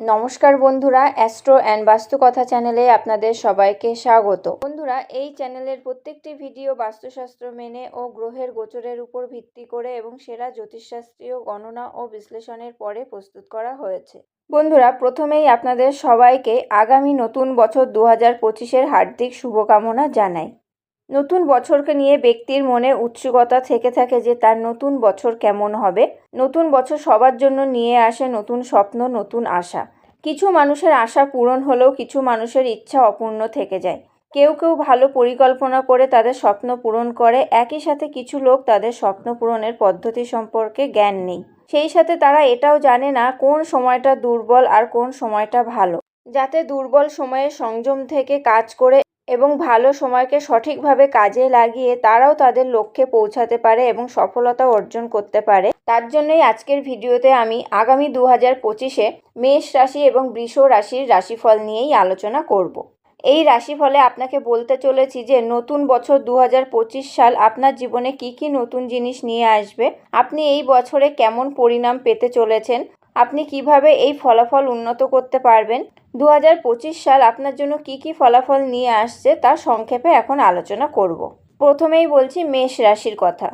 নমস্কার বন্ধুরা astro and বাস্তুকথা চ্যানেলে আপনাদের সবাইকে স্বাগত। বন্ধুরা, এই চ্যানেলের প্রত্যেকটি ভিডিও বাস্তুশাস্ত্র মেনে ও গ্রহের গোচরের উপর ভিত্তি করে এবং সেরা জ্যোতিষশাস্ত্রীয় গণনা ও বিশ্লেষণের পরে প্রস্তুত করা হয়েছে। বন্ধুরা, প্রথমেই আপনাদের সবাইকে আগামী নতুন বছর দু হাজার পঁচিশের হার্দিক শুভকামনা জানাই। নতুন বছরকে নিয়ে ব্যক্তির মনে উৎসুকতা থেকে থাকে যে তার নতুন বছর কেমন হবে। নতুন বছর সবার জন্য নিয়ে আসে নতুন স্বপ্ন, নতুন আশা। কিছু মানুষের আশা পূরণ হলেও কিছু মানুষের ইচ্ছা অপূর্ণ থেকে যায়। কেউ কেউ ভালো পরিকল্পনা করে তাদের স্বপ্ন পূরণ করে। একই সাথে কিছু লোক তাদের স্বপ্ন পূরণের পদ্ধতি সম্পর্কে জ্ঞান নেই। সেই সাথে তারা এটাও জানে না কোন সময়টা দুর্বল আর কোন সময়টা ভালো। যাতে দুর্বল সময়ে সংযম থেকে কাজ করে এবং ভালো সময়কে সঠিকভাবে কাজে লাগিয়ে তারাও তাদের লক্ষ্যে পৌঁছাতে পারে এবং সফলতা অর্জন করতে পারে। তার জন্যই আজকের ভিডিওতে আমি আগামী দু হাজার পঁচিশে মেষ রাশি এবং বৃষ রাশির রাশিফল নিয়েই আলোচনা করব। এই রাশিফলে আপনাকে বলতে চলেছি যে নতুন বছর দু হাজার পঁচিশ সাল আপনার জীবনে কি কি নতুন জিনিস নিয়ে আসবে, আপনি এই বছরে কেমন পরিণাম পেতে চলেছেন, আপনি কীভাবে এই ফলাফল উন্নত করতে পারবেন দু হাজার পঁচিশ সাল আপনার জন্য কি কি ফলাফল নিয়ে আসছে তা সংক্ষেপে এখন আলোচনা করব। প্রথমেই বলছি মেষ রাশির কথা।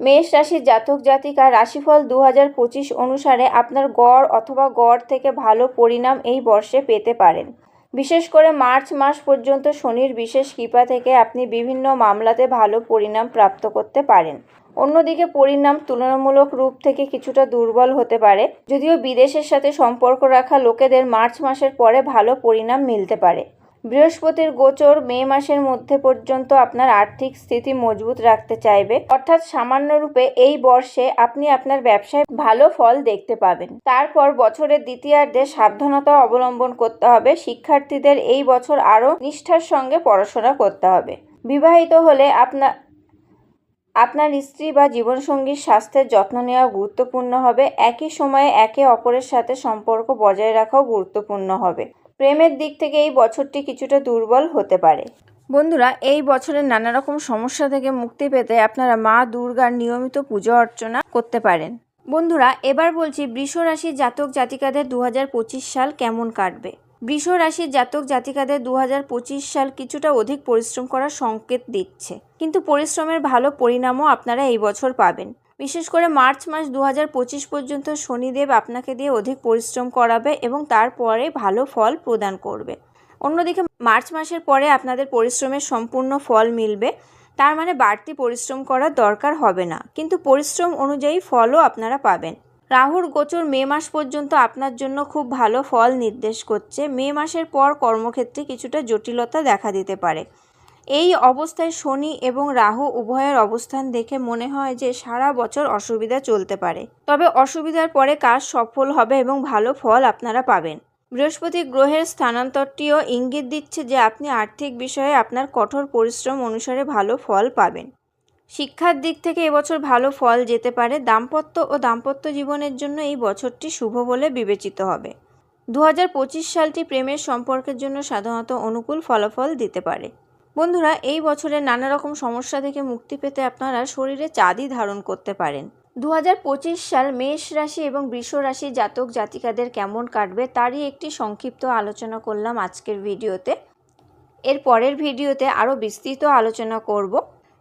মেষ রাশির জাতক, জাতিকা রাশিফল দু হাজার পঁচিশ অনুসারে আপনার গড় অথবা গড় থেকে ভালো পরিণাম এই বর্ষে পেতে পারেন। বিশেষ করে মার্চ মাস পর্যন্ত শনির বিশেষ কৃপা থেকে আপনি বিভিন্ন মামলাতে ভালো পরিণাম প্রাপ্ত করতে পারেন। অন্যদিকে পরিণাম তুলনামূলক রূপ থেকে কিছুটা দুর্বল হতে পারে, যদিও বিদেশের সাথে সম্পর্ক রাখা লোকেদের মার্চ মাসের পরে ভালো পরিণাম মিলতে পারে। বৃহস্পতির গোচর মে মাসের মধ্যে পর্যন্ত আপনার আর্থিক স্থিতি মজবুত রাখতে চাইবে। অর্থাৎ সামান্য রূপে এই বর্ষে আপনি আপনার ব্যবসায় ভালো ফল দেখতে পাবেন। তারপর বছরের দ্বিতীয়ার্ধে সাবধানতা অবলম্বন করতে হবে। শিক্ষার্থীদের এই বছর আরও নিষ্ঠার সঙ্গে পড়াশোনা করতে হবে। বিবাহিত হলে আপনার আপনার স্ত্রী বা জীবনসঙ্গীর স্বাস্থ্যের যত্ন নেওয়া গুরুত্বপূর্ণ হবে। একই সময়ে একে অপরের সাথে সম্পর্ক বজায় রাখাও গুরুত্বপূর্ণ হবে। প্রেমের দিক থেকে এই বছরটি কিছুটা দুর্বল হতে পারে। বন্ধুরা, এই বছরের নানা রকম সমস্যা থেকে মুক্তি পেতে আপনারা মা দুর্গার নিয়মিত পুজো অর্চনা করতে পারেন। বন্ধুরা, এবার বলছি বৃষ রাশির জাতক জাতিকাদের দু হাজার পঁচিশ সাল কেমন কাটবে? বৃষ রাশির জাতক জাতিকাদের দু হাজার পঁচিশ সাল কিছুটা অধিক পরিশ্রম করার সংকেত দিচ্ছে। কিন্তু পরিশ্রমের ভালো পরিণামও আপনারা এই বছর পাবেন। বিশেষ করে মার্চ মাস দু হাজার পঁচিশ পর্যন্ত শনিদেব আপনাকে দিয়ে অধিক পরিশ্রম করাবে এবং তারপরে ভালো ফল প্রদান করবে। অন্যদিকে মার্চ মাসের পরে আপনাদের পরিশ্রমের সম্পূর্ণ ফল মিলবে। তার মানে বাড়তি পরিশ্রম করার দরকার হবে না। কিন্তু পরিশ্রম অনুযায়ী ফলও আপনারা পাবেন। রাহুর গোচর মে মাস পর্যন্ত আপনার জন্য খুব ভালো ফল নির্দেশ করছে। মে মাসের পর কর্মক্ষেত্রে কিছুটা জটিলতা দেখা দিতে পারে। এই অবস্থায় শনি এবং রাহু উভয়ের অবস্থান দেখে মনে হয় যে সারা বছর অসুবিধা চলতে পারে। তবে অসুবিধার পরে কাজ সফল হবে এবং ভালো ফল আপনারা পাবেন। বৃহস্পতি গ্রহের স্থানান্তরটিও ইঙ্গিত দিচ্ছে যে আপনি আর্থিক বিষয়ে আপনার কঠোর পরিশ্রম অনুসারে ভালো ফল পাবেন। শিক্ষার দিক থেকে এবছর ভালো ফল যেতে পারে। দাম্পত্য ও দাম্পত্য জীবনের জন্য এই বছরটি শুভ বলে বিবেচিত হবে। দু হাজার পঁচিশ সালটি প্রেমের সম্পর্কের জন্য সাধারণত অনুকূল ফলাফল দিতে পারে। বন্ধুরা, এই বছরের নানা রকম সমস্যা থেকে মুক্তি পেতে আপনারা শরীরে চাঁদি ধারণ করতে পারেন। দু হাজার পঁচিশ সাল মেষ রাশি এবং বৃষ রাশি জাতক জাতিকাদের কেমন কাটবে তারই একটি সংক্ষিপ্ত আলোচনা করলাম আজকের ভিডিওতে। এর পরের ভিডিওতে আরও বিস্তৃত আলোচনা করব।